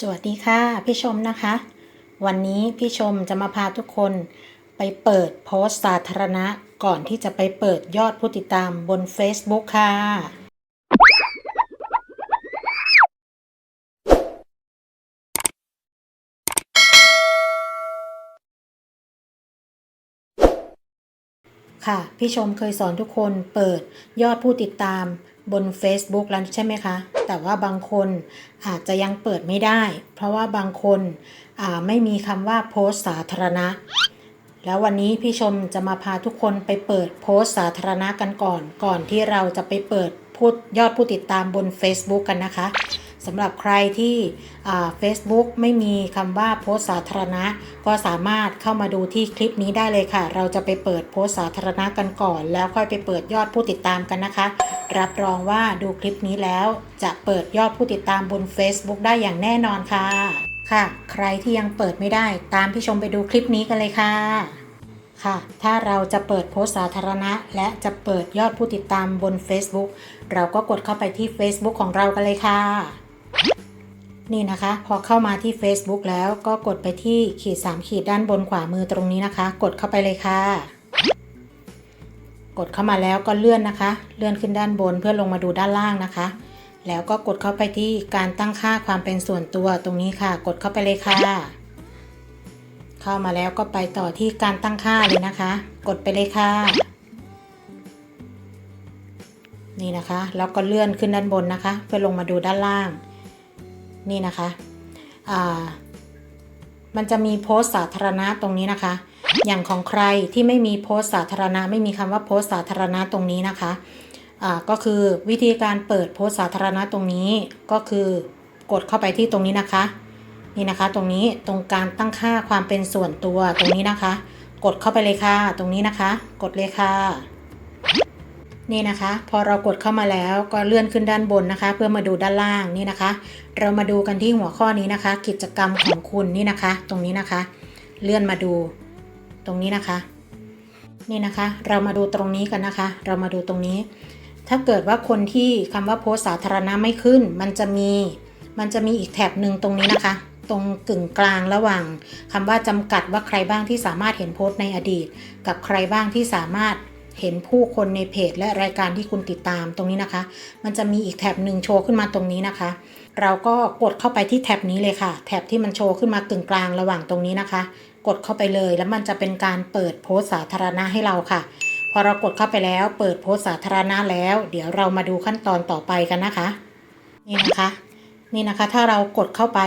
สวัสดีค่ะ พี่ชมนะคะ วันนี้พี่ชมจะมาพาทุกคนไปเปิดโพสต์สาธารณะก่อนที่จะไปเปิดยอดผู้ติดตามบน Facebook ค่ะ ค่ะ พี่ชมเคยสอนทุกคนเปิดยอดผู้ติดตาม บน Facebook แล้วใช่ไหมคะ แต่ว่าบางคนอาจจะยังเปิดไม่ได้ เพราะว่าบางคนอ่าไม่มีคำว่าโพสสาธารณะ แล้ววันนี้พี่ชมจะมาพาทุกคนไปเปิดโพสสาธารณะกันก่อน ก่อนที่เราจะไปเปิดพูดยอดผู้ติดตามบน Facebook กันนะคะ สำหรับใครที่ Facebook ไม่มีคำว่าโพสสาธารณะ ก็สามารถเข้ามาดูที่คลิปนี้ได้เลยค่ะ เราจะไปเปิดโพสสาธารณะกันก่อน แล้วค่อยไปเปิดยอดผู้ติดตามกันนะคะ รับรองว่าดูคลิปนี้แล้ว จะเปิดยอดผู้ติดตามบน Facebook ได้อย่างแน่นอนค่ะ ค่ะ ใครที่ยังเปิดไม่ได้ตามพี่ชมไปดูคลิปนี้กันเลยค่ะค่ะ ถ้าเราจะเปิดโพสสาธารณะ และจะเปิดยอดผู้ติดตามบน Facebook เราก็กดเข้าไปที่ Facebook ของเรากันเลยค่ะ นี่นะคะ พอเข้ามาที่ Facebook แล้วก็กดไปที่ขีด 3 ขีดด้านบนขวามือตรงนี้นะคะ กดเข้าไปเลยค่ะ กดเข้ามาแล้วก็เลื่อนนะคะ เลื่อนขึ้นด้านบนเพื่อลงมาดูด้านล่างนะคะ แล้วก็กดเข้าไปที่การตั้งค่าความเป็นส่วนตัวตรงนี้ค่ะ กดเข้าไปเลยค่ะ เข้ามาแล้วก็ไปต่อที่การตั้งค่าเลยนะคะ กดไปเลยค่ะนี่นะคะ แล้วก็เลื่อนขึ้นด้านบนนะคะ เพื่อลงมาดูด้านล่าง นี่นะคะมันจะมีโพสต์สาธารณะตรงนี้นะคะ อย่างของใครที่ไม่มีโพสต์สาธารณะ ไม่มีคำว่าโพสต์สาธารณะตรงนี้นะคะก็คือวิธีการเปิดโพสต์สาธารณะตรงนี้ก็คือกดเข้าไปที่ตรงนี้นะคะ นี่นะคะตรงนี้ตรงการตั้งค่าความเป็นส่วนตัวตรงนี้นะคะ กดเข้าไปเลยค่ะ ตรงนี้นะคะ กดเลยค่ะ นี่นะคะ พอเรากดเข้ามาแล้วก็เลื่อนขึ้นด้านบนนะคะ เพื่อมาดูด้านล่างนี่นะคะ เรามาดูกันที่หัวข้อนี้นะคะ กิจกรรมของคุณนี่นะคะ ตรงนี้นะคะ เลื่อนมาดูตรงนี้นะคะ นี่นะคะ เรามาดูตรงนี้กันนะคะ เรามาดูตรงนี้ ถ้าเกิดว่าคนที่คำว่าโพสสาธารณะไม่ขึ้น มันจะมีมันจะมีอีกแถบหนึ่งตรงนี้นะคะ ตรงกึ่งกลางระหว่างคำว่าจำกัดว่าใครบ้างที่สามารถเห็นโพสต์ในอดีต กับใครบ้างที่สามารถ เห็นผู้คนในเพจและรายการที่คุณติดตามตรงนี้นะคะ มันจะมีอีกแถบหนึ่งโชว์ขึ้นมาตรงนี้นะคะ เราก็กดเข้าไปที่แท็บนี้เลยค่ะ แท็บที่มันโชว์ขึ้นมากึ่งกลางระหว่างตรงนี้นะคะ กดเข้าไปเลยแล้วมันจะเป็นการเปิดโพสสาธารณะให้เราค่ะ พอเรากดเข้าไปแล้วเปิดโพสสาธารณะแล้ว เดี๋ยวเรามาดูขั้นตอนต่อไปกันนะคะ นี่นะคะ นี่นะคะถ้าเรากดเข้าไป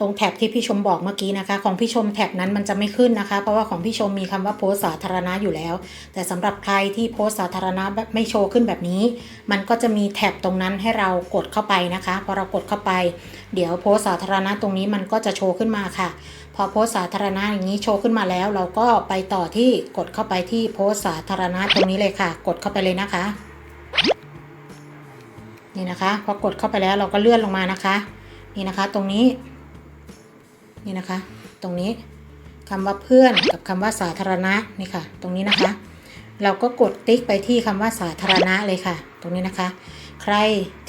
ตรงแท็บที่พี่ชมบอกเมื่อกี้นะคะ ของพี่ชมแท็บนั้นมันจะไม่ขึ้นนะคะ เพราะว่าของพี่ชมมีคำว่าโพสสาธารณะอยู่แล้ว แต่สำหรับใครที่โพสสาธารณะแบบไม่โชว์ขึ้นแบบนี้ มันก็จะมีแท็บตรงนั้นให้เรากดเข้าไปนะคะพอเรากดเข้าไป เดี๋ยวโพสสาธารณะตรงนี้มันก็จะโชว์ขึ้นมาค่ะ พอโพสสาธารณะอย่างนี้โชว์ขึ้นมาแล้ว เราก็ไปต่อที่กดเข้าไปที่โพสสาธารณะตรงนี้เลยค่ะ กดเข้าไปเลยนะคะ นี่นะคะ พอกดเข้าไปแล้วเราก็เลื่อนลงมานะคะ นี่นะคะ ตรงนี้ นี่นะคะ ตรงนี้คำว่าเพื่อนกับคำว่าสาธารณะนี่ค่ะ ตรงนี้นะคะ เราก็กดติ๊กไปที่คำว่าสาธารณะเลยค่ะ ตรงนี้นะคะ ใคร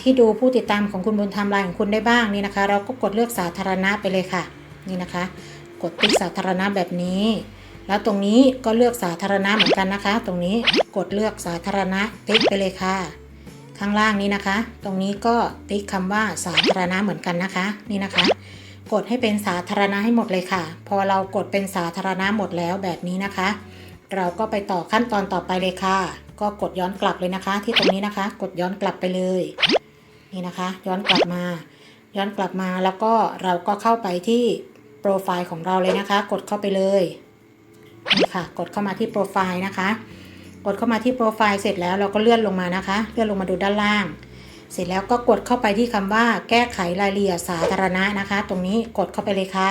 ที่ดูผู้ติดตามของคุณบนไทม์ไลน์ของคุณได้บ้างนี่นะคะ เราก็กดเลือกสาธารณะไปเลยค่ะ นี่นะคะ กดติ๊กสาธารณะแบบนี้ แล้วตรงนี้ก็เลือกสาธารณะเหมือนกันนะคะ ตรงนี้กดเลือกสาธารณะติ๊กไปเลยค่ะ ข้างล่างนี้นะคะ ตรงนี้ก็ติ๊กคำว่าสาธารณะเหมือนกันนะคะ นี่นะคะ กดให้เป็นสาธารณะให้หมดเลยค่ะ พอเรากดเป็นสาธารณะหมดแล้วแบบนี้นะคะ เราก็ไปต่อขั้นตอนต่อไปเลยค่ะ ก็กดย้อนกลับเลยนะคะ ที่ตรงนี้นะคะ กดย้อนกลับไปเลย นี่นะคะ ย้อนกลับมา ย้อนกลับมาแล้วก็เราก็เข้าไปที่โปรไฟล์ของเราเลยนะคะ กดเข้าไปเลยนี่ค่ะ กดเข้ามาที่โปรไฟล์นะคะ กดเข้ามาที่โปรไฟล์เสร็จแล้วเราก็เลื่อนลงมานะคะ เลื่อนลงมาดูด้านล่าง เสร็จแล้วก็กดเข้าไปที่คำว่าแก้ไขรายละเอียดสาธารณะนะคะ ตรงนี้กดเข้าไปเลยค่ะ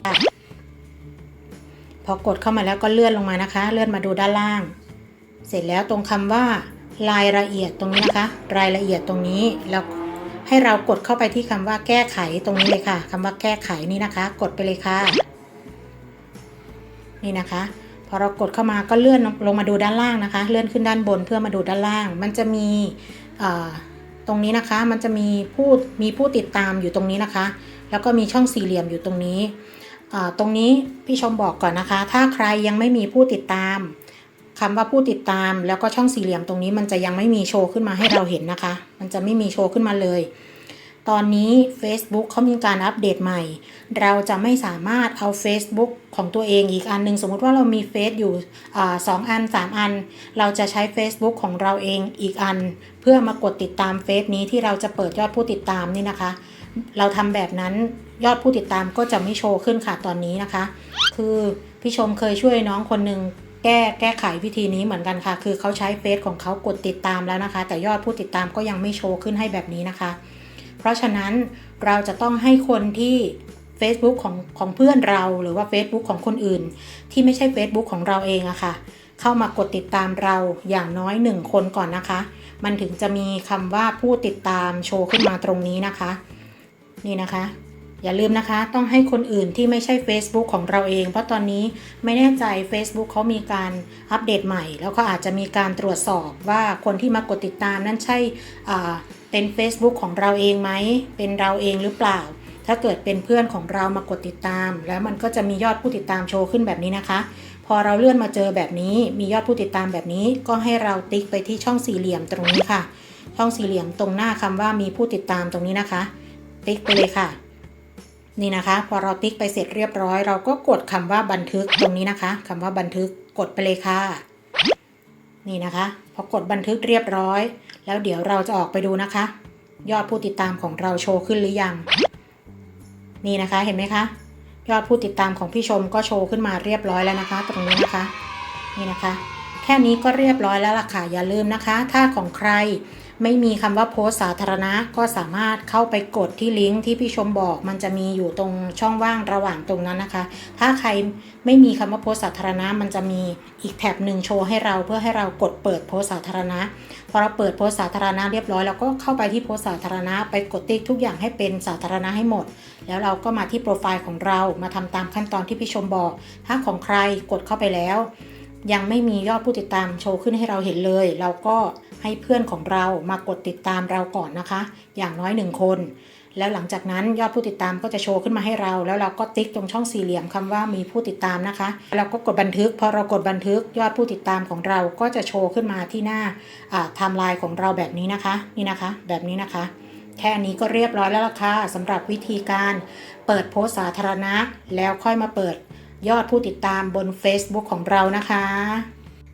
พอกดเข้ามาแล้วก็เลื่อนลงมานะคะ เลื่อนมาดูด้านล่าง เสร็จแล้วตรงคำว่ารายละเอียดตรงนี้นะคะ รายละเอียดตรงนี้แล้วให้เรากดเข้าไปที่คำว่าแก้ไขตรงนี้เลยค่ะคำว่าแก้ไขนี่นะคะ กดไปเลยค่ะ นี่นะคะ พอเรากดเข้ามาก็เลื่อนลงมาดูด้านล่างนะคะ เลื่อนขึ้นด้านบนเพื่อมาดูด้านล่าง มันจะมี ตรงนี้นะคะ มันจะมีผู้มีผู้ติดตามอยู่ตรงนี้นะคะ แล้วก็มีช่องสี่เหลี่ยมอยู่ตรงนี้ ตรงนี้พี่ชมบอกก่อนนะคะ ถ้าใครยังไม่มีผู้ติดตามคำว่าผู้ติดตามแล้วก็ช่องสี่เหลี่ยมตรงนี้มันจะยังไม่มีโชว์ขึ้นมาให้เราเห็นนะคะ มันจะไม่มีโชว์ขึ้นมาเลย ตอนนี้ Facebook เขามีการอัปเดตใหม่ เราจะไม่สามารถเอา Facebook ของตัวเองอีกอันหนึงสมมุติว่าเรามีเฟซอยู่อสองอัน3อัน เราจะใช้ Facebook ของเราเองอีกอัน เพื่อมากดติดตามเฟซนี้ที่เราจะเปิดยอดผู้ติดตามนี่นะคะ เราทำแบบนั้นยอดผู้ติดตามก็จะไม่โชว์ขึ้นค่ะตอนนี้นะคะ คือพี่ชมเคยช่วยน้องคนหนึ่งแก้แก้ไขวิธีนี้เหมือนกันค่ะ คือเขาใช้เฟซของเขากดติดตามแล้วนะคะ แต่ยอดผู้ติดตามก็ยังไม่โชว์ขึ้นให้แบบนี้นะคะ เพราะฉะนั้นเราจะต้องให้คนที่ Facebook ของของเพื่อนเราหรือว่า Facebook ของคนอื่น ที่ไม่ใช่ Facebook ของเราเองอะค่ะ เข้ามากดติดตามเราอย่างน้อยหนึ่งคนก่อนนะคะ มันถึงจะมีคำว่าผู้ติดตามโชว์ขึ้นมาตรงนี้นะคะ นี่นะคะ อย่าลืมนะคะ ต้องให้คนอื่นที่ไม่ใช่ Facebook ของเราเอง เพราะตอนนี้ไม่แน่ใจ Facebook เขามีการอัปเดตใหม่ แล้วก็อาจจะมีการตรวจสอบว่าคนที่มากดติดตามนั้นใช่ เป็น Facebook ของเราเองไหม เป็นเราเองหรือเปล่า ถ้าเกิดเป็นเพื่อนของเรามากดติดตาม แล้วมันก็จะมียอดผู้ติดตามโชว์ขึ้นแบบนี้นะคะ พอเราเลื่อนมาเจอแบบนี้ มียอดผู้ติดตามแบบนี้ ก็ให้เราติ๊กไปที่ช่องสี่เหลี่ยมตรงนี้ค่ะ ช่องสี่เหลี่ยมตรงหน้าคำว่ามีผู้ติดตามตรงนี้นะคะ ติ๊กไปเลยค่ะ นี่นะคะ พอเราติ๊กไปเสร็จเรียบร้อย เราก็กดคำว่าบันทึกตรงนี้นะคะคำว่าบันทึกกดไปเลยค่ะ นี่นะคะ พอกดบันทึกเรียบร้อย แล้วเดี๋ยวเราจะออกไปดูนะคะ ยอดผู้ติดตามของเราโชว์ขึ้นหรือยัง นี่นะคะเห็นไหมคะ ยอดผู้ติดตามของพี่ชมก็โชว์ขึ้นมาเรียบร้อยแล้วนะคะ ตรงนี้นะคะ นี่นะคะ แค่นี้ก็เรียบร้อยแล้วล่ะค่ะอย่าลืมนะคะ ถ้าของใคร ไม่มีคำว่าโพสสาธารณะก็สามารถเข้าไปกดที่ลิงก์ที่พี่ชมบอก มันจะมีอยู่ตรงช่องว่างระหว่างตรงนั้นนะคะ ถ้าใครไม่มีคำว่าโพสสาธารณะ มันจะมีอีกแท็บหนึ่งโชว์ให้เราเพื่อให้เรากดเปิดโพสสาธารณะพอเราเปิดโพสสาธารณะเรียบร้อยเราก็เข้าไปที่โพสสาธารณะ ไปกดติ๊กทุกอย่างให้เป็นสาธารณะให้หมด แล้วเราก็มาที่โปรไฟล์ของเรามาทำตามขั้นตอนที่พี่ชมบอก ถ้าของใครกดเข้าไปแล้วยังไม่มียอดผู้ติดตามโชว์ขึ้นให้เราเห็นเลย เราก็ ให้เพื่อนของเรามากดติดตามเราก่อนนะคะ อย่างน้อยหนึ่งคน แล้วหลังจากนั้นยอดผู้ติดตามก็จะโชว์ขึ้นมาให้เรา แล้วเราก็ติ๊กตรงช่องสี่เหลี่ยมคำว่ามีผู้ติดตามนะคะ เราก็กดบันทึก พอเรากดบันทึกยอดผู้ติดตามของเราก็จะโชว์ขึ้นมาที่หน้าไทม์ไลน์ของเราแบบนี้นะคะ นี่นะคะ แบบนี้นะคะ แค่นี้ก็เรียบร้อยแล้วล่ะค่ะสำหรับวิธีการเปิดโพสสาธารณะ แล้วค่อยมาเปิดยอดผู้ติดตามบน Facebook ของเรานะคะ